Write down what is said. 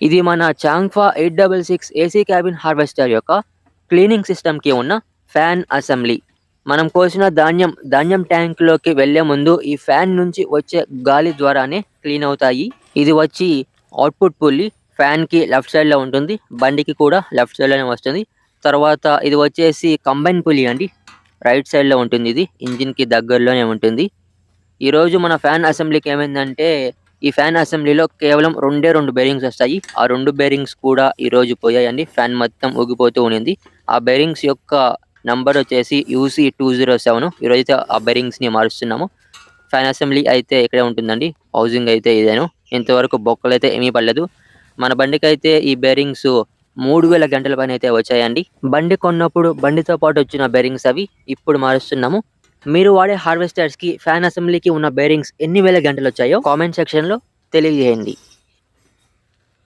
ఇది మన Changfa eight double six AC cabin harvester యొక్క క్లీనింగ్ సిస్టమ్కి ఉన్న ఫ్యాన్ అసెంబ్లీ మనం కోసిన ధాన్యం ధాన్యం ట్యాంక్లోకి వెళ్ళే ముందు ఈ ఫ్యాన్ నుంచి వచ్చే గాలి ద్వారానే క్లీన్ అవుతాయి. ఇది వచ్చి అవుట్పుట్ పుల్లి ఫ్యాన్కి లెఫ్ట్ సైడ్లో ఉంటుంది బండికి కూడా లెఫ్ట్ సైడ్లోనే వస్తుంది. తర్వాత ఇది వచ్చేసి కంబైన్ పులి అండి రైట్ సైడ్లో ఉంటుంది ఇది ఇంజిన్కి దగ్గరలోనే ఉంటుంది. ఈరోజు మన ఫ్యాన్ అసెంబ్లీకి ఏమైందంటే ఈ ఫ్యాన్ అసెంబ్లీలో కేవలం రెండే రెండు బేరింగ్స్ వస్తాయి. ఆ రెండు బేరింగ్స్ కూడా ఈ రోజు పోయాయండి. ఫ్యాన్ మొత్తం ఊగిపోతూ ఉన్నింది ఆ బేరింగ్స్ యొక్క నంబర్ వచ్చేసి యూసీ టూ జీరో సెవెన్ ఈరోజైతే ఆ బేరింగ్స్ని మారుస్తున్నాము. ఫ్యాన్ అసెంబ్లీ అయితే ఇక్కడే ఉంటుందండి. హౌసింగ్ అయితే ఇదేను. ఇంతవరకు బొక్కలు అయితే ఏమీ పడలేదు. మన బండికి అయితే ఈ బేరింగ్స్ మూడు వేల గంటల పైన అయితే వచ్చాయండి. బండి కొన్నప్పుడు బండితో పాటు వచ్చిన బేరింగ్స్ అవి ఇప్పుడు మారుస్తున్నాము. మీరు వాడే హార్వెస్టర్స్కి ఫ్యాన్ అసెంబ్లీకి ఉన్న బేరింగ్స్ ఎన్ని వేల గంటలు వచ్చాయో కామెంట్ సెక్షన్లో తెలియజేయండి.